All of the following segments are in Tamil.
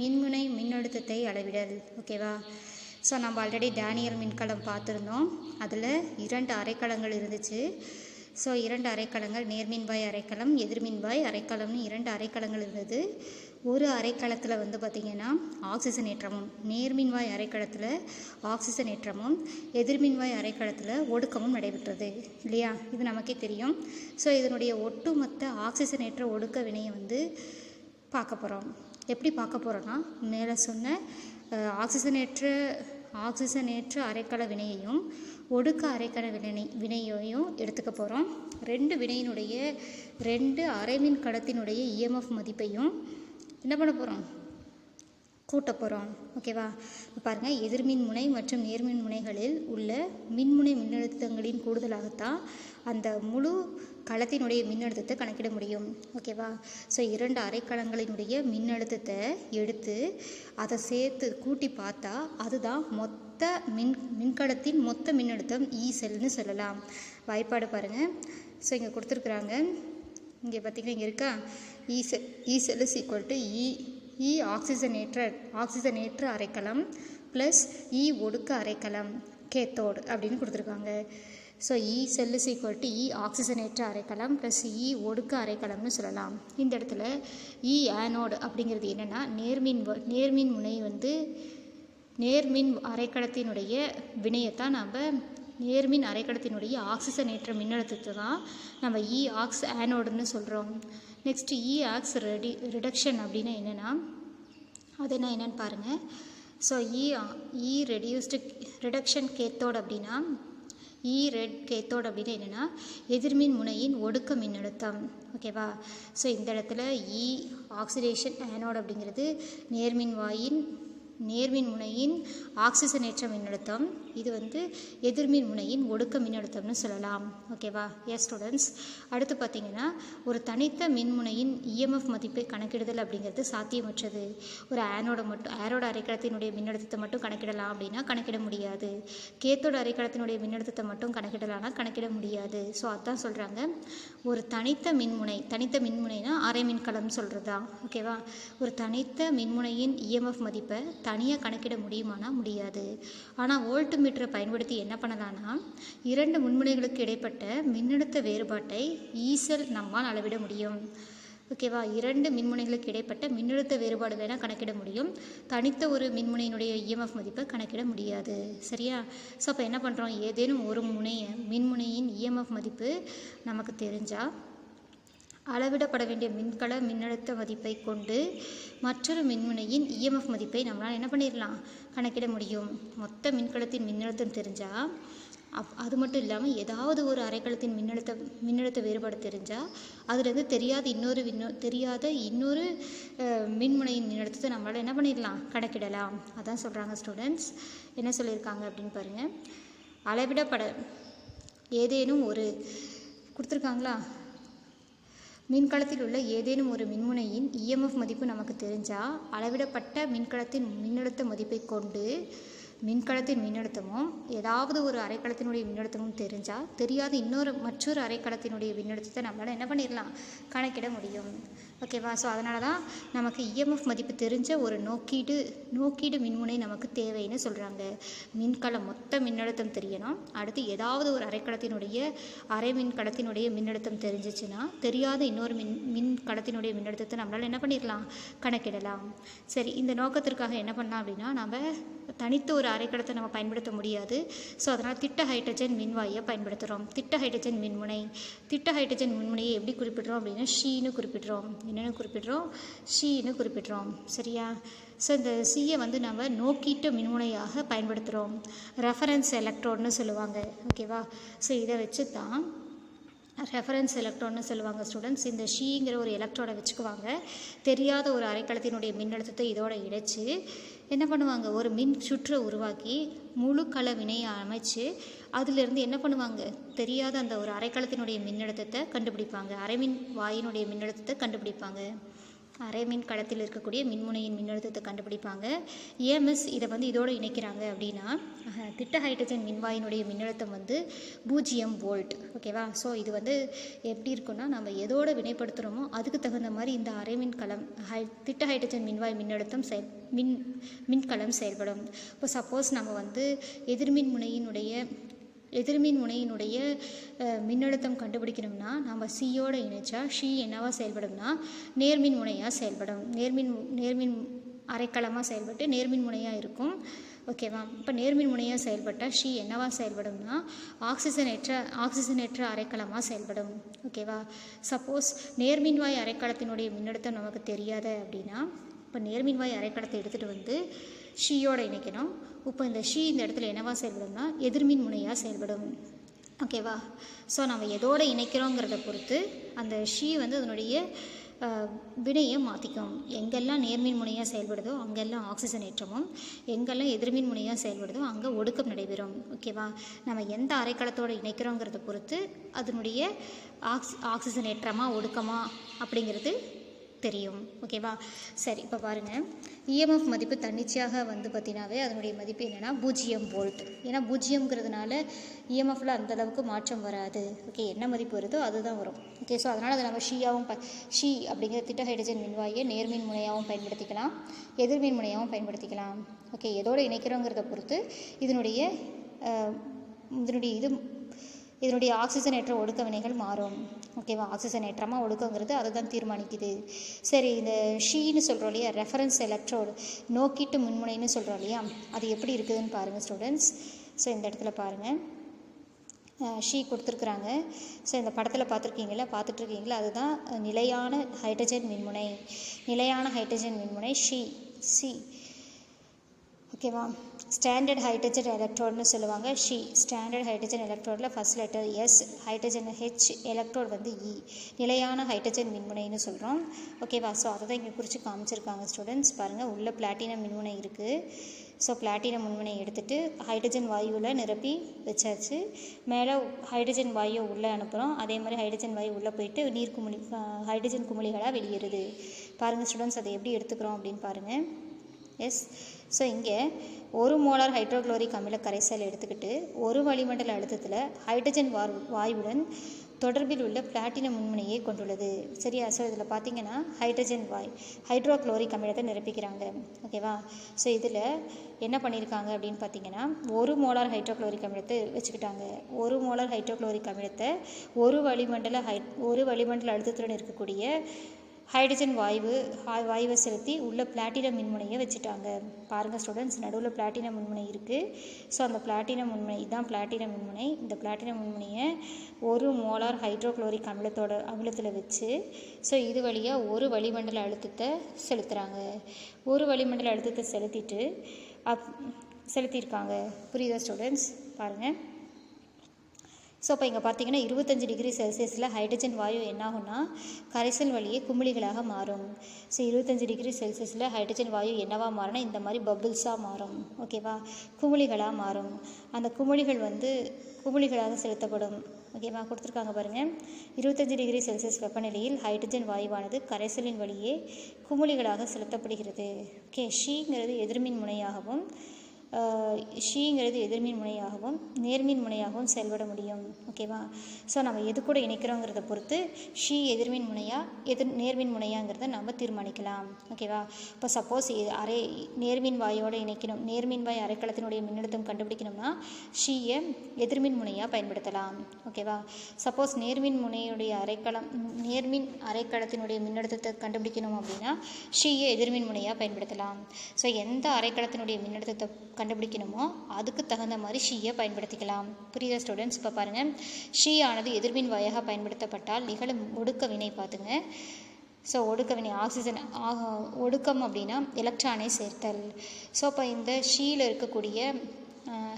மின்முனை மின்னழுத்தத்தை அளவிடல். ஓகேவா ஸோ நம்ம ஆல்ரெடி டேனியல் மின்கலம் பார்த்துருந்தோம். அதில் இரண்டு அரைக்கலங்கள் இருந்துச்சு. ஸோ இரண்டு அரைக்கலங்கள் நேர்மின்வாய் அரைக்கலம் எதிர்மின்வாய் அரைக்கலம்னு இரண்டு அரைக்கலங்கள் இருந்தது. ஒரு அரைக்கலத்தில் வந்து பார்த்திங்கன்னா ஆக்சிஜன் ஏற்றமும் நேர்மின்வாய் அரைக்கலத்தில் ஆக்சிஜன் ஏற்றமும் எதிர்மின்வாய் அரைக்கலத்தில் ஒடுக்கமும் நடைபெற்றது. இல்லையா? இது நமக்கே தெரியும். ஸோ இதனுடைய ஒட்டுமொத்த ஆக்சிஜன் ஏற்ற ஒடுக்க வினையை வந்து பார்க்க போகிறோம் எப்படி பார்க்க போகிறோன்னா மேலே சொன்ன ஆக்சிஜனேற்ற ஆக்சிஜனேற்ற அரைக்கல வினையையும் ஒடுக்க அரைக்கல வினை வினையையும் எடுத்துக்க போகிறோம் ரெண்டு வினையினுடைய ரெண்டு அரைமின் கடத்தினுடைய இஎம்எஃப் மதிப்பையும் என்ன பண்ண போகிறோம் கூட்ட போகிறோம் ஓகேவா? இப்போ பாருங்கள் எதிர்மின் முனை மற்றும் நேர்மின் முனைகளில் உள்ள மின்முனை மின்னழுத்தங்களின் கூடுதலாகத்தான் அந்த முழு களத்தினுடைய மின்னழுத்தத்தை கணக்கிட முடியும். ஓகேவா? ஸோ இரண்டு அரைக்கலங்களினுடைய மின்னழுத்தத்தை எடுத்து அதை சேர்த்து கூட்டி பார்த்தா அதுதான் மொத்த மின் மின்கலத்தின் மொத்த மின்னழுத்தம் e இ செல்னு சொல்லலாம். வாய்ப்பாடு பாருங்கள் ஸோ இங்கே கொடுத்துருக்குறாங்க. இங்கே பார்த்தீங்கன்னா இங்கே இருக்கா? E cell E cell is equal to E E E ஆக்சிஜனேற்ற ஆக்சிஜனேற்ற அரைக்கலம் ப்ளஸ் இ e ஒடுக்க அரைக்கலம் கேத்தோடு அப்படின்னு கொடுத்துருக்காங்க. So E e cell is equal to E ஆக்சிஜனேற்ற அரைக்கலம் ப்ளஸ் இ ஒடுக்க அரைக்கலம்னு சொல்லலாம். இந்த இடத்துல இ ஆனோடு அப்படிங்கிறது என்னென்னா நேர்மின் வ- நேர்மின் முனை வந்து நேர்மின் அரைக்கடத்தினுடைய வினையைத்தான் நம்ம நேர்மின் அரைக்கடத்தினுடைய ஆக்சிஜனேற்ற மின்னழுத்தத்தை தான் நம்ம இ ஆக்ஸ் ஆனோடுன்னு சொல்கிறோம் next E ox red reduction அப்படின்னா என்னென்னா அது என்ன என்னென்னு பாருங்கள் so E E reduced reduction cathode அப்படின்னா இ ரெட் கேத்தோடு அப்படின்னா என்னென்னா எதிர்மின் முனையின் ஒடுக்க மின்னழுத்தம். ஓகேவா ஸோ இந்த இடத்துல இ ஆக்சிடேஷன் ஆனோடு அப்படிங்கிறது நேர்மின் வாயின் நேர்மின் முனையின் ஆக்சிஜனேற்ற மின்னழுத்தம். இது வந்து எதிர்மின் முனையின் ஒடுக்க மின்னழுத்தம்னு சொல்லலாம். ஓகேவா எஸ் ஸ்டூடெண்ட்ஸ் அடுத்து பார்த்தீங்கன்னா ஒரு தனித்த மின்முனையின் இஎம்எஃப் மதிப்பை கணக்கிடுதல் அப்படிங்கிறது சாத்தியமற்றது. ஒரு ஆனோட மட்டும் ஆரோட அரைக்கடத்தினுடைய மின்னழுத்தத்தை மட்டும் கணக்கிடலாம் அப்படின்னா கணக்கிட முடியாது. கேத்தோட அரைக்கடத்தினுடைய மின்னழுத்தத்தை மட்டும் கணக்கிடலாம்னா கணக்கிட முடியாது. ஸோ அதான் சொல்கிறாங்க ஒரு தனித்த மின்முனை தனித்த மின்முனைனா அரை மின்கலம் தான் ஓகேவா ஒரு தனித்த மின்முனையின் இஎம்எஃப் மதிப்பை தனியாக கணக்கிட முடியுமானா முடியாது. ஆனால் வோல்ட் மீட்டரை பயன்படுத்தி என்ன பண்ணலாம்னா இரண்டு முன்முனைகளுக்கு இடைப்பட்ட மின்னழுத்த வேறுபாட்டை ஈசல் நம்மால் அளவிட முடியும். ஓகேவா இரண்டு மின்முனைகளுக்கு இடைப்பட்ட மின்னழுத்த வேறுபாடு வேணால் கணக்கிட முடியும். தனித்த ஒரு மின்முனையினுடைய இஎம்எஃப் மதிப்பை கணக்கிட முடியாது. சரியா? ஸோ அப்போ என்ன பண்ணுறோம் ஏதேனும் ஒரு முனைய மின்முனையின் இஎம்எஃப் மதிப்பு நமக்கு தெரிஞ்சால் அளவிடப்பட வேண்டிய மின்கல மின்னழுத்த மதிப்பை கொண்டு மற்றொரு மின்முனையின் இஎம்எஃப் மதிப்பை நம்மளால் என்ன பண்ணிடலாம் கணக்கிட முடியும். மொத்த மின்கலத்தின் மின்னழுத்தம் தெரிஞ்சால் அப் அது மட்டும் இல்லாமல் ஏதாவது ஒரு அரைக்கலத்தின் மின்னழுத்த மின்னழுத்த வேறுபாடு தெரிஞ்சால் அதுலேருந்து தெரியாத இன்னொரு விண்ணோ தெரியாத இன்னொரு மின்முனையின் மின்னழுத்தத்தை நம்மளால் என்ன பண்ணிடலாம் கணக்கிடலாம். அதான் சொல்கிறாங்க ஸ்டூடெண்ட்ஸ் என்ன சொல்லியிருக்காங்க அப்படின்னு பாருங்கள் அளவிடப்பட ஏதேனும் ஒரு கொடுத்துருக்காங்களா? மின்கலத்தில் உள்ள ஏதேனும் ஒரு மின்முனையின் இஎம்எஃப் மதிப்பு நமக்கு தெரிஞ்சால் அளவிடப்பட்ட மின்கலத்தின் மின்னழுத்த மதிப்பை கொண்டு மின்கலத்தின் மின்னழுத்தமும் ஏதாவது ஒரு அரைக்கலத்தினுடைய மின்னழுத்தமும் தெரிஞ்சால் தெரியாத இன்னொரு மற்றொரு அரைக்கலத்தினுடைய மின்னழுத்தத்தை நம்மளால் என்ன பண்ணிடலாம் கணக்கிட முடியும். ஓகேவா ஸோ அதனால தான் நமக்கு இஎம்எஃப் மதிப்பு தெரிஞ்ச ஒரு நோக்கீடு நோக்கீடு மின்முனை நமக்கு தேவைன்னு சொல்கிறாங்க மின்கலம் மொத்த மின்னழுத்தம் தெரியணும். அடுத்து ஏதாவது ஒரு அரைக்கலத்தினுடைய அரை மின்கலத்தினுடைய மின்னழுத்தம் தெரிஞ்சிச்சுன்னா தெரியாத இன்னொரு மின் மின்கலத்தினுடைய மின்னழுத்தத்தை நம்மளால் என்ன பண்ணிடலாம் கணக்கிடலாம். சரி இந்த நோக்கத்திற்காக என்ன பண்ணலாம் அப்படின்னா நம்ம தனித்த ஒரு அரைக்கடத்தை நம்ம பயன்படுத்த முடியாது. ஸோ அதனால் திட்ட ஹைட்ரஜன் மின்வாயை பயன்படுத்துகிறோம் திட்ட ஹைட்ரஜன் மின்முனை. திட்ட ஹைட்ரஜன் மின்முனையை எப்படி குறிப்பிடுறோம் அப்படின்னா ஷீன்னு குறிப்பிடுறோம். என்னென்னு குறிப்பிடுறோம்? ஷீன்னு குறிப்பிடுறோம். சரியா? ஸோ இந்த சியை வந்து நம்ம நோக்கிட்டு மின்முனையாக பயன்படுத்துகிறோம் ரெஃபரன்ஸ் எலக்ட்ரோட்னு சொல்லுவாங்க. ஓகேவா ஸோ இதை வச்சு தான் ரெஃபரன்ஸ் எலக்ட்ரான்னு சொல்லுவாங்க ஸ்டூடெண்ட்ஸ் இந்த ஷீங்கிற ஒரு எலக்ட்ரானை வச்சுக்குவாங்க. தெரியாத ஒரு அரைக்கலத்தினுடைய மின்னழுத்தத்தை இதோட இடைச்சி என்ன பண்ணுவாங்க? ஒரு மின் சுற்றை உருவாக்கி முழு கல வினையை அமைச்சு அதிலிருந்து என்ன பண்ணுவாங்க? தெரியாத அந்த ஒரு அரைக்கலத்தினுடைய மின்னழுத்தத்தை கண்டுபிடிப்பாங்க. அரைமின் வாயினுடைய மின்னழுத்தத்தை கண்டுபிடிப்பாங்க. அரை மின் களத்தில் இருக்கக்கூடிய மின்முனையின் மின்னழுத்தத்தை கண்டுபிடிப்பாங்க. ஏஎம்எஸ் இதை வந்து இதோடு இணைக்கிறாங்க அப்படின்னா திட்ட ஹைட்ரஜன் மின்வாயினுடைய மின்னழுத்தம் வந்து பூஜ்ஜியம் வோல்ட் ஓகேவா ஸோ இது வந்து எப்படி இருக்குன்னா நம்ம எதோட வினைப்படுத்துகிறோமோ அதுக்கு தகுந்த மாதிரி இந்த அரை மின் களம் ஹை திட்ட ஹைட்ரஜன் மின்வாய் மின்னழுத்தம் செயல் மின் மின்கலம் செயல்படும். இப்போ சப்போஸ் நம்ம வந்து எதிர்மின் முனையினுடைய எதிர்மின் முனையினுடைய மின்னழுத்தம் கண்டுபிடிக்கணும்னா நம்ம சியோட இணைச்சா ஷி என்னவாக செயல்படும்னா நேர்மின் முனையாக செயல்படும். நேர்மின் நேர்மின் அரைக்களமாக செயல்பட்டு நேர்மின் முனையாக இருக்கும். ஓகேவா இப்போ நேர்மின் முனையாக செயல்பட்டால் ஷி என்னவாக செயல்படும்னா ஆக்சிஜனேற்ற ஆக்சிஜனேற்ற அரைக்களமாக செயல்படும். ஓகேவா சப்போஸ் நேர்மின்வாய் அரைக்களத்தினுடைய மின்னழுத்தம் நமக்கு தெரியாத அப்படின்னா இப்போ நேர்மின்வாய் அரைக்கடத்தை எடுத்துகிட்டு வந்து ஷீயோட இணைக்கணும். இப்போ இந்த ஷீ இந்த இடத்துல என்னவா செயல்படும்னா எதிர்மின் முனையாக செயல்படும். ஓகேவா ஸோ நம்ம எதோட இணைக்கிறோங்கிறத பொறுத்து அந்த ஷீ வந்து அதனுடைய வினையை மாற்றிக்கும் எங்கெல்லாம் நேர்மின் முனையாக செயல்படுதோ அங்கெல்லாம் ஆக்சிஜன் ஏற்றமும். எங்கெல்லாம் எதிர்மின் முனையாக செயல்படுதோ அங்கே ஒடுக்கம் நடைபெறும். ஓகேவா நம்ம எந்த அரைக்களத்தோடு இணைக்கிறோங்கிறத பொறுத்து அதனுடைய ஆக்ஸ் ஆக்சிஜன் ஏற்றமா ஒடுக்கமா அப்படிங்கிறது தெரியும். ஓகேவா சரி இப்போ பாருங்கள் இஎம்எஃப் மதிப்பு தன்னிச்சையாக வந்து பார்த்தீங்கன்னாவே அதனுடைய மதிப்பு என்னென்னா பூஜ்ஜியம் வோல்ட் ஏன்னா பூஜ்ஜியம்ங்கிறதுனால இஎம்எஃப்ல அந்தளவுக்கு மாற்றம் வராது. ஓகே என்ன மதிப்பு வருதோ அதுதான் வரும். ஓகே ஸோ அதனால் அதை நம்ம ஷீயாகவும் ப ஷீ அப்படிங்கிற திட்ட ஹைட்ரஜன் மின்வாயை நேர்மின் முனையாகவும் பயன்படுத்திக்கலாம். எதிர்மின் முனையாகவும் பயன்படுத்திக்கலாம். ஓகே எதோடு இணைக்கிறோங்கிறத பொறுத்து இதனுடைய இதனுடைய இது இதனுடைய ஆக்சிஜனேற்ற ஒடுக்க வினைகள் மாறும் ஓகேவா ஆக்சிஜனேற்றமாக ஒடுக்கங்கிறது அதை தான் தீர்மானிக்குது. சரி இந்த ஷீன்னு சொல்கிறோம் இல்லையா? ரெஃபரன்ஸ் எலக்ட்ரோடு நோக்கிட்டு முன்முனைன்னு சொல்கிறோம் இல்லையா? அது எப்படி இருக்குதுன்னு பாருங்கள் ஸ்டூடெண்ட்ஸ் ஸோ இந்த இடத்துல பாருங்கள் ஷீ கொடுத்துருக்குறாங்க. ஸோ இந்த படத்தில் பார்த்துருக்கீங்களா? பார்த்துட்ருக்கீங்களா? அதுதான் நிலையான ஹைட்ரஜன் மின்முனை. நிலையான ஹைட்ரஜன் மின்முனை ஷீ. சி. ஓகேவா ஸ்டாண்டர்ட் ஹைட்ரஜன் எலக்ட்ரோட்னு சொல்லுவாங்க. SHE standard hydrogen எலக்ட்ரோடில் first letter S hydrogen H electrode வந்து இ நிலையான ஹைட்ரஜன் மின்முனைன்னு சொல்கிறோம் ஓகேவா ஸோ அதை தான் இங்கே குறித்து காமிச்சிருக்காங்க ஸ்டூடெண்ட்ஸ் பாருங்கள் உள்ள பிளாட்டினம் மின்முனை இருக்குது ஸோ பிளாட்டினம் மின்முனை எடுத்துகிட்டு ஹைட்ரஜன் வாயுவில் நிரப்பி வச்சாச்சு. மேலே ஹைட்ரஜன் வாயு உள்ளே அனுப்புகிறோம் அதே மாதிரி ஹைட்ரஜன் வாயு உள்ளே போயிட்டு நீர் குமிழி ஹைட்ரஜன் குமிழிகளாக வெளியேறுது. பாருங்கள் ஸ்டூடெண்ட்ஸ் அதை எப்படி எடுத்துக்கிறோம் அப்படின்னு பாருங்கள் எஸ் ஸோ இங்கே ஒரு மோலார் ஹைட்ரோகுளோரிக் அமில கரைசல் எடுத்துக்கிட்டு ஒரு வளிமண்டல அழுத்தத்தில் ஹைட்ரஜன் வார் வாயுடன் தொடர்பில் உள்ள பிளாட்டினம் முன்முனையை கொண்டுள்ளது. சரியா? ஸோ இதில் பார்த்தீங்கன்னா ஹைட்ரஜன் வாய் ஹைட்ரோக்ளோரிக் அமிலத்தை நிரப்பிக்கிறாங்க. ஓகேவா ஸோ இதில் என்ன பண்ணியிருக்காங்க அப்படின்னு பார்த்தீங்கன்னா ஒரு மோலார் ஹைட்ரோக்ளோரிக் அமிலத்தை வச்சுக்கிட்டாங்க. ஒரு மோலார் ஹைட்ரோக்ளோரிக் அமிலத்தை ஒரு வளிமண்டல ஹை ஒரு வளிமண்டல அழுத்தத்துடன் இருக்கக்கூடிய ஹைட்ரஜன் வாயு ஹா- வாயுவை செலுத்தி உள்ள பிளாட்டினம் மின்முனையை வச்சுட்டாங்க. பாருங்கள் ஸ்டூடெண்ட்ஸ் நடுவில் பிளாட்டினம் மின்முனை இருக்குது ஸோ அந்த பிளாட்டினம் மின்முனை இதுதான் பிளாட்டினம் மின்முனை. இந்த பிளாட்டினம் மின்முனையை ஒரு மோலார் ஹைட்ரோக்ளோரிக் அமிலத்தோட அமிலத்தில் வச்சு ஸோ இது வழியாக ஒரு வளிமண்டல அழுத்தத்தை செலுத்துகிறாங்க ஒரு வளிமண்டல அழுத்தத்தை செலுத்திட்டு அப் செலுத்தியிருக்காங்க. புரியுதா ஸ்டூடெண்ட்ஸ் பாருங்கள் ஸோ இப்போ இங்கே பார்த்தீங்கன்னா இருபத்தஞ்சி டிகிரி செல்சியஸில் ஹைட்ரஜன் வாயு என்னாகும்னா கரைசல் வழியே குமிழிகளாக மாறும். ஸோ இருபத்தஞ்சி டிகிரி செல்சியஸில் ஹைட்ரஜன் வாயு என்னவாக மாறும்னா இந்த மாதிரி பபுள்ஸாக மாறும். ஓகேவா குமிழிகளாக மாறும். அந்த குமிழிகள் வந்து குமிழிகளாக செலுத்தப்படும். ஓகேவா கொடுத்துருக்காங்க பாருங்கள் இருபத்தஞ்சி டிகிரி செல்சியஸ் வெப்பநிலையில் ஹைட்ரஜன் வாயுவானது கரைசலின் வழியே குமிழிகளாக செலுத்தப்படுகிறது. ஓகே ஷீங்கிறது எதிர்மின் முனையாகவும் ஷீங்கிறது எதிர்மின் முனையாகவும் நேர்மின் முனையாகவும் செயல்பட முடியும். ஓகேவா ஸோ நம்ம எது கூட இணைக்கிறோங்கிறத பொறுத்து ஷீ எதிர்மின் முனையா எதிர் நேர்மின் முனையாங்கிறத நம்ம தீர்மானிக்கலாம். ஓகேவா இப்போ சப்போஸ் அரை நேர்மின் வாயோடு இணைக்கணும் நேர்மின் வாய் அரைக்கலத்தினுடைய மின்னழுத்தம் கண்டுபிடிக்கணும்னா ஷீயை எதிர்மின் முனையாக பயன்படுத்தலாம். ஓகேவா சப்போஸ் நேர்மின் முனையுடைய அரைக்களம் நேர்மின் அரைக்களத்தினுடைய மின்னழுத்தத்தை கண்டுபிடிக்கணும் அப்படின்னா ஷீயை எதிர்மின் முனையாக பயன்படுத்தலாம். ஸோ எந்த அரைக்களத்தினுடைய மின்னழுத்தத்தை கண்டுபிடிக்கணுமோ அதுக்கு தகுந்த மாதிரி ஷீயை பயன்படுத்திக்கலாம். புரியுதா ஸ்டூடெண்ட்ஸ் இப்போ பாருங்கள் ஷீ ஆனது எதிர்மின் வாயாக பயன்படுத்தப்பட்டால் நிகழும் ஒடுக்க வினை பார்த்துங்க. ஸோ ஒடுக்க வினை ஆக்சிஜன் ஆ- ஒடுக்கம் அப்படின்னா எலக்ட்ரானை சேர்த்தல். ஸோ இப்போ இந்த ஷீயில் இருக்கக்கூடிய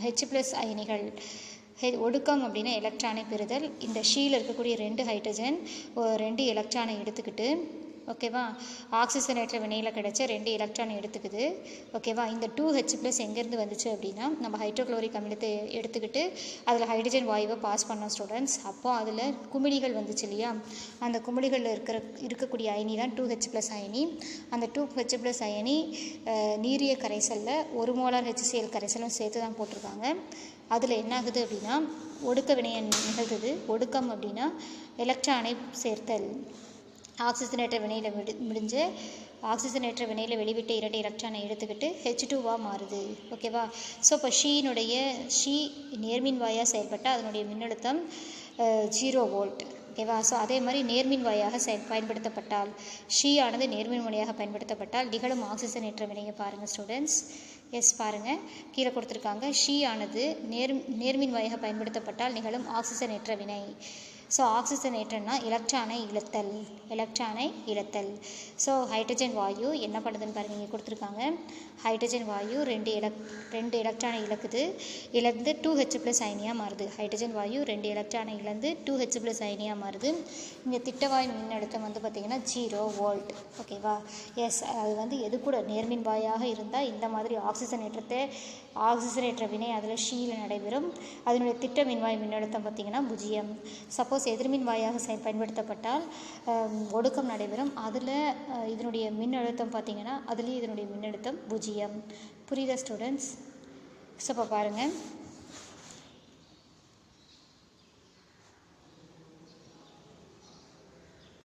ஹெச் ப்ளஸ் அயனிகள் ஹெ- ஒடுக்கம் அப்படின்னா எலக்ட்ரானை பெறுதல். இந்த ஷீயில் இருக்கக்கூடிய ரெண்டு ஹைட்ரஜன் ரெண்டு எலக்ட்ரானை எடுத்துக்கிட்டு ஓகேவா? ஆக்சிஜனேற்ற வினையில் கிடைச்ச ரெண்டு எலக்ட்ரான் எடுத்துக்குது. ஓகேவா? இந்த டூ ஹெச் ப்ளஸ் எங்கேருந்து வந்துச்சு அப்படின்னா நம்ம ஹைட்ரோக்ளோரிக் அமிலத்தை எடுத்துக்கிட்டு அதில் ஹைட்ரஜன் வாயுவை பாஸ் பண்ணோம் ஸ்டூடெண்ட்ஸ் அப்போ அதில் குமிழிகள் வந்துச்சு இல்லையா? அந்த குமிழிகளில் இருக்கிற இருக்கக்கூடிய அயனி தான் டூ ஹெச் ப்ளஸ் அயனி. அந்த டூ ஹெச் ப்ளஸ் அயனி நீரிய கரைசலில் ஒரு மோலார் ஹெச்சிஎல் கரைசலும் சேர்த்து தான் போட்டிருக்காங்க. அதில் என்ன ஆகுது அப்படின்னா ஒடுக்க வினையை நிகழ்த்துது. ஒடுக்கம் அப்படின்னா எலக்ட்ரானை சேர்த்தல். ஆக்சிஜனேற்ற வினையில் விடு முடிஞ்சு ஆக்சிஜனேற்ற வினையில் வெளிவிட்ட இரண்டு எலக்ட்ரானை எடுத்துக்கிட்டு ஹெச் டூவாக மாறுது. ஓகேவா ஸோ இப்போ ஷீனுடைய ஷீ நேர்மின் வாயாக செயல்பட்டால் அதனுடைய மின்னழுத்தம் ஜீரோ வோல்ட் ஓகேவா ஸோ அதே மாதிரி நேர்மின் வாயாக செயல் பயன்படுத்தப்பட்டால் ஷீ ஆனது நேர்மின் முனையாக பயன்படுத்தப்பட்டால் நிகழும் ஆக்சிஜனேற்ற வினையை பாருங்கள் ஸ்டூடெண்ட்ஸ் எஸ் பாருங்கள் கீழே கொடுத்துருக்காங்க. ஷீ ஆனது நேர் நேர்மின் வாயாக பயன்படுத்தப்பட்டால் நிகழும் ஆக்சிஜனேற்ற வினை. ஸோ ஆக்சிஜனேற்றம்னா எலக்ட்ரானை இழுத்தல் எலக்ட்ரானை இழத்தல். ஸோ ஹைட்ரஜன் வாயு என்ன பண்ணுதுன்னு பாருங்க இங்கே கொடுத்துருக்காங்க. ஹைட்ரஜன் வாயு ரெண்டு எலக் ரெண்டு எலக்ட்ரானை இழக்குது. இழந்து டூ ஹெச் ப்ளஸ் அயனியாக மாறுது. ஹைட்ரஜன் வாயு ரெண்டு எலக்ட்ரானை இழந்து டூ ஹெச் ப்ளஸ் அயனியாக மாறுது. இங்கே திட்டவாய் மின்னழுத்தம் வந்து பார்த்திங்கன்னா ஜீரோ வோல்ட் ஓகேவா எஸ் அது வந்து எது கூட நேர்மின் வாயாக இருந்தால் இந்த மாதிரி ஆக்சிஜனேற்றத்தை ஆக்சிஜனேற்ற வினை அதில் ஷீல நடைபெறும். அதனுடைய திட்ட மின்வாய் மின்னழுத்தம் பார்த்திங்கன்னா பூஜ்ஜியம். சப்போஸ் எதிர்மின்வாயாக செய் பயன்படுத்தப்பட்டால் ஒடுக்கம் நடைபெறும். அதில் இதனுடைய மின்னழுத்தம் பார்த்திங்கன்னா அதுலேயும் இதனுடைய மின்னழுத்தம் பூஜ்ஜியம். புரியுதா ஸ்டூடெண்ட்ஸ் ஸோ இப்போ பாருங்கள்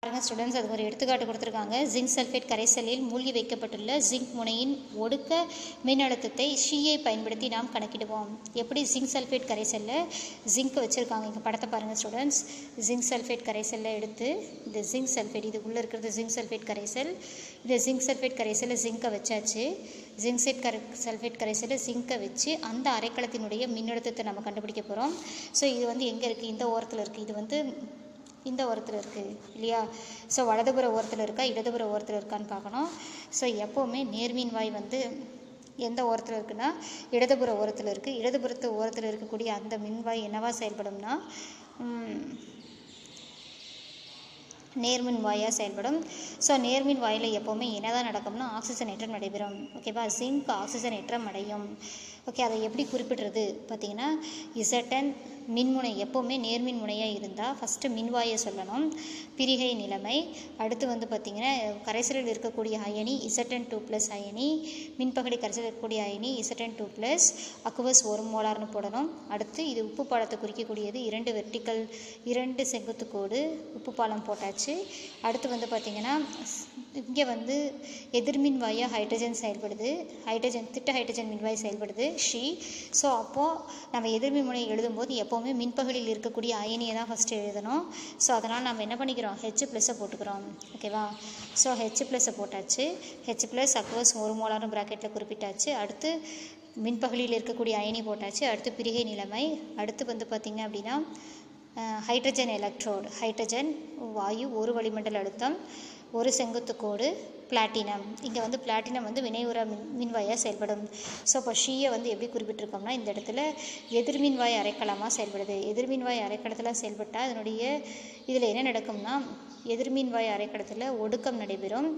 பாருங்க ஸ்டூடெண்ட்ஸ் அதுக்கு ஒரு எடுத்துக்காட்டு கொடுத்துருக்காங்க. ஜிங்க் சல்ஃபேட் கரைசலில் மூழ்கி வைக்கப்பட்டுள்ள ஜிங்க் முனையின் ஒடுக்க மின்னழுத்தத்தை ஷீயை பயன்படுத்தி நாம் கணக்கிடுவோம். எப்படி ஜிங்க் சல்ஃபேட் கரைசலில் ஜிங்க் வச்சுருக்காங்க? இங்கே படத்தை பாருங்கள் ஸ்டூடெண்ட்ஸ் ஜிங்க் சல்ஃபேட் கரைசலில் எடுத்து இந்த ஜிங்க் சல்ஃபேட் இதுக்குள்ளே இருக்கிறது ஜிங்க் சல்ஃபேட் கரைசல். இந்த ஜிங்க் சல்ஃபேட் கரைசலில் ஜிங்கை வச்சாச்சு. ஜிங்க் செட் கரை சல்ஃபேட் கரைசலில் ஜிங்கை வச்சு அந்த அரைக்கலத்தினுடைய மின்னழுத்தத்தை நம்ம கண்டுபிடிக்க போகிறோம் ஸோ இது வந்து எங்கே இருக்குது இந்த ஓரத்தில் இருக்குது இது வந்து இந்த ஓரத்தில் இருக்குது இல்லையா? ஸோ வலதுபுற ஓரத்தில் இருக்கா இடதுபுற ஓரத்தில் இருக்கான்னு பார்க்கணும். ஸோ எப்போவுமே நேர்மின் வாய் வந்து எந்த ஓரத்தில் இருக்குன்னா இடதுபுற ஓரத்தில் இருக்குது இடதுபுறத்து ஓரத்தில் இருக்கக்கூடிய அந்த மின்வாய் என்னவா செயல்படும்னா நேர்மின் வாயாக செயல்படும். ஸோ நேர்மின் வாயில் எப்போவுமே என்னதான் நடக்கும்னா ஆக்சிஜனேற்றம் நடைபெறும். ஓகேவா ஜிங்க் ஆக்சிஜனேற்றம் அடையும். ஓகே அதை எப்படி குறிப்பிடுறது? பார்த்தீங்கன்னா இசட்டன் மின்முனை எப்போவுமே நேர்மின் முனையாக இருந்தால் ஃபஸ்ட்டு மின்வாயை சொல்லணும். பிரிகை நிலைமை. அடுத்து வந்து பார்த்திங்கன்னா கரைசலில் இருக்கக்கூடிய அயனி இசட்டன் டூ ப்ளஸ் அயனி மின்பகடி கரைசலில் இருக்கக்கூடிய அயனி இசட்டன் டூ ப்ளஸ் அக்குவஸ் ஒரு மோலார்னு போடணும். அடுத்து இது உப்பு பாலத்தை குறிக்கக்கூடியது இரண்டு வெர்டிக்கல் இரண்டு செங்குத்து கோடு உப்பு பாலம் போட்டாச்சு. அடுத்து வந்து பார்த்திங்கன்னா இங்கே வந்து எதிர்மின் வாயாக ஹைட்ரஜன் செயல்படுது. ஹைட்ரஜன் திட்ட ஹைட்ரஜன் மின்வாய் செயல்படுது. ஷி ஸோ அப்போது நம்ம எதிர்மின் முனை எழுதும்போது எப்போவுமே மின்பகுதியில் இருக்கக்கூடிய அயனியை தான் ஃபஸ்ட்டு எழுதணும். ஸோ அதனால் நம்ம என்ன பண்ணிக்கிறோம்? ஹெச் ப்ளஸ்ஸை போட்டுக்கிறோம். ஓகேவா ஸோ ஹெச் ப்ளஸ்ஸை போட்டாச்சு. ஹெச் ப்ளஸ் அக்வஸ் ஒரு மோலாரும் ப்ராக்கெட்டில் குறிப்பிட்டாச்சு. அடுத்து மின்பகுதியில் இருக்கக்கூடிய அயனி போட்டாச்சு. அடுத்து பிரிகை நிலைமை. அடுத்து வந்து பார்த்திங்க அப்படின்னா ஹைட்ரஜன் எலக்ட்ரோடு ஹைட்ரஜன் வாயு ஒரு வளிமண்டல அழுத்தம். ஒரு செங்குத்து கோடு பிளாட்டினம் இங்கே வந்து பிளாட்டினம் வந்து வினையுற மின் மின்வாயாக செயல்படும். ஸோ இப்போ ஷீயை வந்து எப்படி குறிப்பிட்டிருக்கோம்னா இந்த இடத்துல எதிர்மின்வாய் அரைக்கலமாக செயல்படுது. எதிர்மின்வாய் அரைக்கலத்தில் செயல்பட்டால் அதனுடைய இதில் என்ன நடக்கும்னா எதிர்மின்வாய் அரைக்கடத்தில் ஒடுக்கம் நடைபெறும்.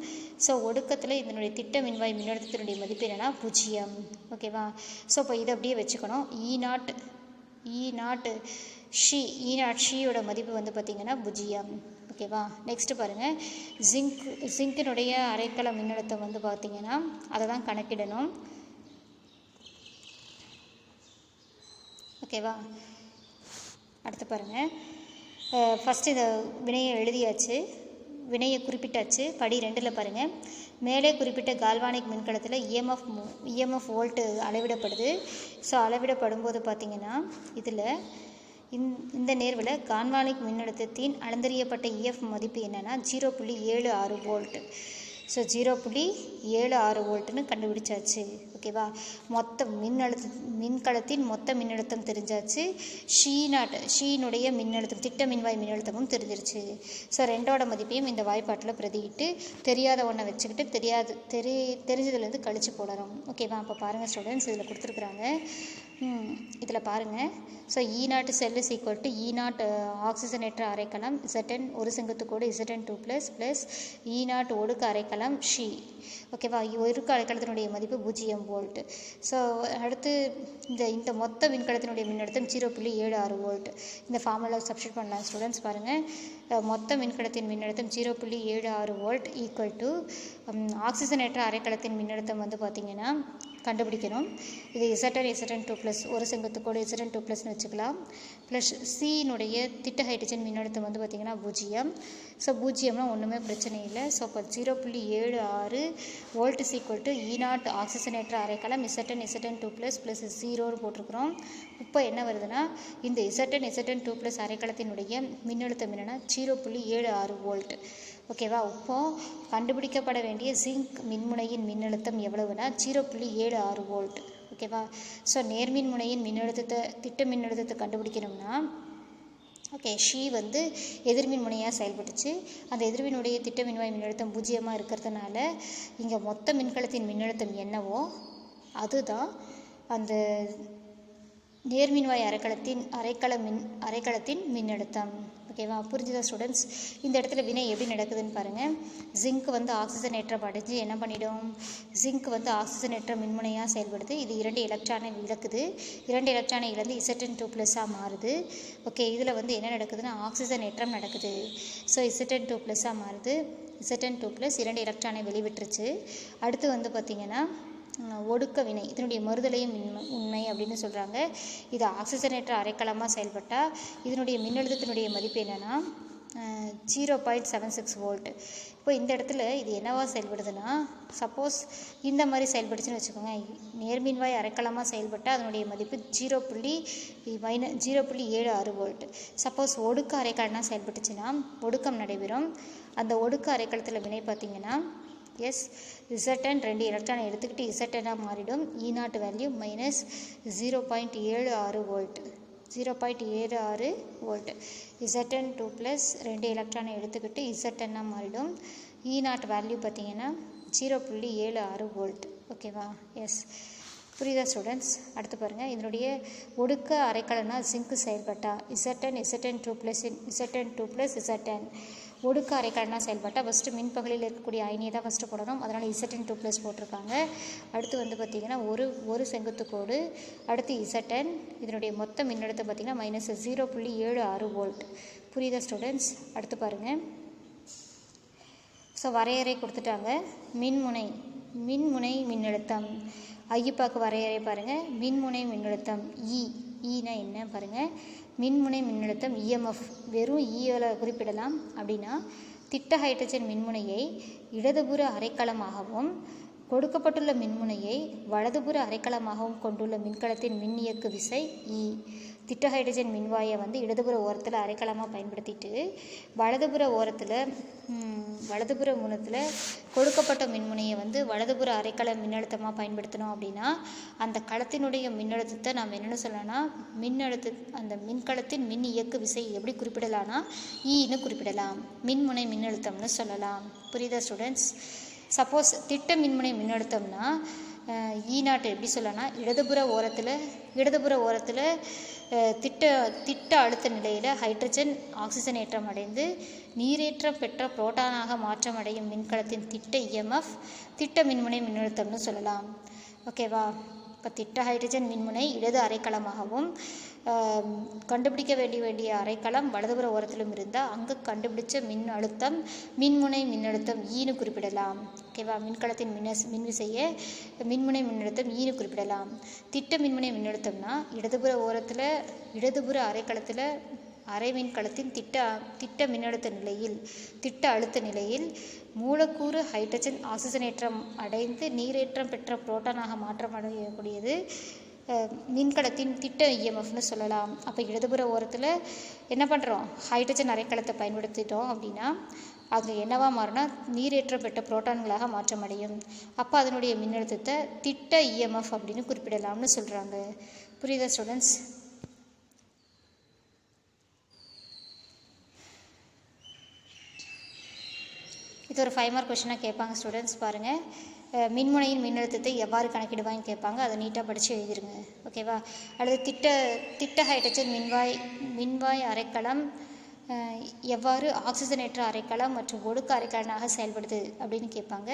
ஸோ ஒடுக்கத்தில் இதனுடைய திட்ட மின்வாய் மின்னழுத்தத்தினுடைய மதிப்பு என்னென்னா பூஜ்ஜியம். ஓகேவா ஸோ இப்போ இதை அப்படியே வச்சுக்கணும். E naught E naught SHE E naught ஷியோட மதிப்பு வந்து பார்த்திங்கன்னா பூஜ்ஜியம். ஓகேவா? நெக்ஸ்ட் பாருங்கள் ஜிங்க் ஜிங்கினுடைய அரைக்கல மின்னழுத்தம் வந்து பார்த்திங்கன்னா அதை தான் கணக்கிடணும். ஓகேவா? அடுத்து பாருங்கள் ஃபஸ்ட்டு இந்த வினையை எழுதியாச்சு. வினையை குறிப்பிட்டாச்சு. படி ரெண்டில் பாருங்கள் மேலே குறிப்பிட்ட கால்வானிக் மின்கலத்தில் இஎம்எஃப் இஎம்எஃப் வோல்ட்டு அளவிடப்படுது. ஸோ அளவிடப்படும் போது பார்த்திங்கன்னா இதில் இந்த நேர்வில் கான்வானிக் மின்னழுத்தத்தின் அளந்தறியப்பட்ட இஎஃப் மதிப்பு என்னென்னா ஜீரோ புள்ளி ஏழு ஆறு வோல்ட் ஸோ ஜீரோ புள்ளி ஏழு ஆறு வோல்ட்டுன்னு கண்டுபிடிச்சாச்சு. ஓகேவா? மொத்த மின்னழுத்த மின்கலத்தின் மொத்த மின்னழுத்தம் தெரிஞ்சாச்சு. ஷீனாட் ஷீனுடைய மின்னழுத்தம் திட்ட மின்வாய் மின்னழுத்தமும் தெரிஞ்சிருச்சு. ஸோ ரெண்டோட மதிப்பையும் இந்த வாய்ப்பாட்டில் பிரதியிட்டு தெரியாத ஒன்றை வச்சுக்கிட்டு தெரியாது தெரி தெரிஞ்சதுலேருந்து கழிச்சு போடறோம். ஓகேவா? அப்போ பாருங்கள் ஸ்டூடெண்ட்ஸ் இதில் கொடுத்துருக்குறாங்க. இதில் பாருங்கள் so E naught cell is equal to E naught ஆக்சிஜனேற்ற அரைக்கலம் இசட்டன் ஒரு செங்குத்துக்கோடு Zn two plus plus E naught ஒடுக்கு அரைக்கலம் ஷி ஓகேவா? ஒருக்கு அரைக்கலத்தினுடைய மதிப்பு பூஜ்ஜியம். வோல்ட் ஸோ அடுத்து இந்த இந்த மொத்த மின்கடத்தினுடைய மின்னழுத்தம் ஜீரோ புள்ளி ஏழு ஆறு வோல்ட் இந்த ஃபார்முலா சப்ஸ்டியூட் பண்ணலாம் ஸ்டூடெண்ட்ஸ் பாருங்கள் மொத்த மின்கடத்தின் மின்னழுத்தம் ஜீரோ புள்ளி ஏழு ஆறு வோல்ட் ஈக்குவல் டு ஆக்சிஜனேற்ற அரைக்கலத்தின் மின்னழுத்தம் வந்து பார்த்திங்கன்னா கண்டுபிடிக்கணும். இது இசட்டன் இசட்டன் டூ ப்ளஸ் ஒரு செங்குத்துக்கோடு இசட்டன் டூ ப்ளஸ்னு வச்சுக்கலாம். ப்ளஸ் சியினுடைய திட்ட ஹைட்ரஜன் மின்னழுத்தம் வந்து பார்த்திங்கன்னா பூஜ்ஜியம். ஸோ பூஜ்ஜியம்னா ஒன்றுமே பிரச்சனை இல்லை. ஸோ அப்போ ஜீரோ புள்ளி ஏழு ஆறு volt is equal to E naught ஆக்சிஜனேற்ற அரைக்கலம். Zn Zn two plus plus ஜீரோன்னு போட்டிருக்கிறோம். இப்போ என்ன வருதுன்னா இந்த இசட்டன் இசட்டன் டூ ப்ளஸ் அரைக்கலத்தினுடைய மின்னழுத்தம் என்னென்னா ஜீரோ புள்ளி ஏழு ஆறு வோல்ட் ஓகேவா இப்போது கண்டுபிடிக்கப்பட வேண்டிய ஜிங்க் மின்முனையின் மின்னழுத்தம் எவ்வளவுனா ஜீரோ புள்ளி ஏழு ஆறு வோல்ட் ஓகேவா ஸோ நேர்மின் முனையின் மின்னழுத்தத்தை திட்ட மின்னழுத்தத்தை கண்டுபிடிக்கணும்னா ஓகே ஷீ வந்து எதிர்மின் முனையாக செயல்பட்டுச்சு. அந்த எதிர்மினுடைய திட்ட மின்வாய் மின்னழுத்தம் பூஜ்ஜியமாக இருக்கிறதுனால இங்கே மொத்த மின்கலத்தின் மின்னழுத்தம் என்னவோ அதுதான் அந்த நேர்மின்வாய் அரைக்கலத்தின் அரைக்கல மின் அரைக்கலத்தின் மின்னழுத்தம். ஓகேவா? புரிஞ்சுதா ஸ்டூடெண்ட்ஸ் இந்த இடத்துல வினை எப்படி நடக்குதுன்னு பாருங்கள் ஜிங்க் வந்து ஆக்சிஜன் ஏற்றம் அடைஞ்சு என்ன பண்ணிடும்? ஜிங்க் வந்து ஆக்சிஜனேற்ற மின்முனையாக செயல்படுது. இது இரண்டு எலக்ட்ரானை இழக்குது. இரண்டு எலக்ட்ரானை இழந்து இசட்டன் டூ ப்ளஸ்ஸாக மாறுது. ஓகே இதில் வந்து என்ன நடக்குதுன்னா ஆக்சிஜன் ஏற்றம் நடக்குது. ஸோ இசட்டன் டூ ப்ளஸ்ஸாக மாறுது. இசட்டன் டூ ப்ளஸ் இரண்டு எலக்ட்ரானை வெளிவிட்டுருச்சு. அடுத்து வந்து பார்த்திங்கன்னா ஒடுக்க வினை இதனுடைய மறுதலையும் உண்மை உண்மை அப்படின்னு சொல்கிறாங்க இது ஆக்சிஜனேற்ற அரைக்கலமாக செயல்பட்டால் இதனுடைய மின்னழுத்தத்தினுடைய மதிப்பு என்னென்னா zero point seven six volt இப்போ இந்த இடத்துல இது என்னவா செயல்படுதுன்னா சப்போஸ் இந்த மாதிரி செயல்படுச்சுன்னு வச்சுக்கோங்க. நேர்மின்வாய் அரைக்கலமாக செயல்பட்டால் அதனுடைய மதிப்பு ஜீரோ புள்ளி மைன ஜீரோ புள்ளி ஏழு ஆறு வோல்ட் சப்போஸ் ஒடுக்க அரைக்கலனாக செயல்பட்டுச்சுன்னா ஒடுக்கம் நடைபெறும். அந்த ஒடுக்க அரைக்கலத்தில் வினை பார்த்திங்கன்னா எஸ் இசட்டன் ரெண்டு எலக்ட்ரானை எடுத்துக்கிட்டு இசட்டனாக மாறிடும். E naught value minus zero point ஏழு ஆறு வோல்ட் ஜீரோ பாயிண்ட் ஏழு ஆறு வோல்ட் இசட்டன் டூ ப்ளஸ் ரெண்டு எலக்ட்ரானை எடுத்துக்கிட்டு இசட்டனாக மாறிடும். இ நாட் வேல்யூ பார்த்தீங்கன்னா ஜீரோ புள்ளி ஏழு ஆறு வோல்ட் ஓகேவா எஸ் புரியுதா ஸ்டூடெண்ட்ஸ் அடுத்து பாருங்கள் இதனுடைய ஒடுக்க அரைக்கலனா zinc செயல்பட்டா. Z n Z n two plus Z n two plus Z n ஒடுக்க அரைக்கடனாக செயல்பட்டால் ஃபஸ்ட்டு மின்பகுளியில் இருக்கக்கூடிய அயனியை தான் ஃபஸ்ட்டு போடணும். அதனால் இசட்டன் டூ ப்ளஸ் போட்டிருக்காங்க. அடுத்து வந்து பார்த்திங்கன்னா ஒரு ஒரு செங்குத்துக்கோடு அடுத்து இசட்டன் இதனுடைய மொத்த மின்னழுத்தம் பார்த்திங்கன்னா மைனஸ் ஜீரோ புள்ளி ஏழு ஆறு வோல்ட் புரியுதா ஸ்டூடெண்ட்ஸ் அடுத்து பாருங்கள் ஸோ வரையறை கொடுத்துட்டாங்க. மின்முனை மின்முனை மின்னழுத்தம். ஐயப்பாக்கு வரையறை பாருங்கள் மின்முனை மின்னழுத்தம் இ ஈனா என்ன பாருங்கள் மின்முனை மின்னழுத்தம் இஎம்எஃப் வெறும் e ஈயில் குறிப்பிடலாம் அப்படின்னா திட்ட ஹைட்ரஜன் மின்முனையை இடதுபுற அரைக்கலமாகவும் கொடுக்கப்பட்டுள்ள மின்முனையை வலதுபுற அரைக்கலமாகவும் கொண்டுள்ள மின்கலத்தின் மின்னியக்கு விசை இ திட்ட ஹைட்ரஜன் மின்வாயை வந்து இடதுபுற ஓரத்தில் அரைக்கலமாக பயன்படுத்திட்டு வலதுபுற ஓரத்தில் வலதுபுற முனத்தில் கொடுக்கப்பட்ட மின்முனையை வந்து வலதுபுற அரைக்கல மின்னழுத்தமாக பயன்படுத்தினோம் அப்படின்னா அந்த களத்தினுடைய மின்னழுத்தத்தை நாம் என்னென்னு சொல்லலாம்னா மின்னழுத்த அந்த மின்கலத்தின் மின் இயக்கு விசை எப்படி குறிப்பிடலாம்னா e ஈன்னு குறிப்பிடலாம். மின்முனை மின்னழுத்தம்னு சொல்லலாம். புரியுதா ஸ்டூடெண்ட்ஸ் சப்போஸ் திட்ட மின்முனை மின்னழுத்தம்னா ஈ நாட்டு எப்படி சொல்லனா இடதுபுற ஓரத்தில் இடதுபுற ஓரத்தில் திட்ட திட்ட அழுத்த நிலையில் ஹைட்ரஜன் ஆக்சிஜன் ஏற்றம் அடைந்து நீரேற்றம் பெற்ற புரோட்டானாக மாற்றம் அடையும் மின்கலத்தின் திட்ட இஎம்எஃப் திட்ட மின்முனை மின்னழுத்தம்னு சொல்லலாம். ஓகேவா இப்போ திட்ட ஹைட்ரஜன் மின்முனை இடது அரைக்கலமாகவும் கண்டுபிடிக்க வேண்டிய வேண்டிய அரைக்கலம் வலதுபுற ஓரத்திலும் இருந்தால் அங்கே கண்டுபிடிச்ச மின் அழுத்தம் மின்முனை மின்னழுத்தம் e ஈனு குறிப்பிடலாம். ஓகேவா மின்கலத்தின் மின்ன மின்விசையை மின்முனை மின்னழுத்தம் e ஈனு குறிப்பிடலாம். திட்ட மின்முனை மின்னழுத்தம்னா இடதுபுற ஓரத்தில் இடதுபுற அரைக்கலத்தில் அரை மின்கலத்தின் திட்ட திட்ட மின்னழுத்த நிலையில் திட்ட அழுத்த நிலையில் மூலக்கூறு ஹைட்ரஜன் ஆக்சிஜனேற்றம் அடைந்து நீரேற்றம் பெற்ற புரோட்டானாக மாற்றம் அடையக்கூடியது. மின்கலத்தின் திட்ட இஎம்எஃப்னு சொல்லலாம். அப்போ இடதுபுற ஓரத்தில் என்ன பண்ணுறோம் ஹைட்ரஜன் அரைக்கலத்தை பயன்படுத்திட்டோம் அப்படின்னா அது என்னவா மாறினா பெற்ற புரோட்டான்களாக மாற்றமடையும் அப்போ அதனுடைய மின்னழுத்தத்தை திட்ட இஎம்எஃப் அப்படின்னு குறிப்பிடலாம்னு சொல்கிறாங்க புரியுதா ஸ்டூடெண்ட்ஸ் இது ஒரு ஃபைவ் மார்க் கொஷனாக கேட்பாங்க ஸ்டூடெண்ட்ஸ் பாருங்கள் மின்முனையின் மின்னழுத்தத்தை எவ்வாறு கணக்கிடுவாங்க கேட்பாங்க. அதை நீட்டாக படித்து எழுதிருங்க. ஓகேவா அல்லது திட்ட திட்ட ஹைட்ரஜன் மின்வாய் மின்வாய் அரைக்கலம் எவ்வாறு ஆக்சிஜனேற்ற அரைக்கலம் மற்றும் ஒடுக்க அரைக்கலனாக செயல்படுது அப்படின்னு கேட்பாங்க.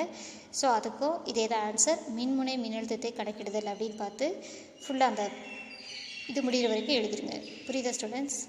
ஸோ அதுக்கும் இதே தான் ஆன்சர் மின்முனை மின்னழுத்தத்தை கணக்கிடுதல் அப்படின்னு பார்த்து ஃபுல்லாக அந்த இது முடிகிற வரைக்கும் எழுதிருங்க. புரியுதா ஸ்டூடெண்ட்ஸ்